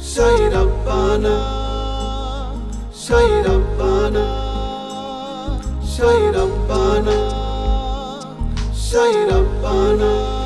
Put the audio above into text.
Say Rabbana, Say Rabbana, Say Rabbana, Say Rabbana.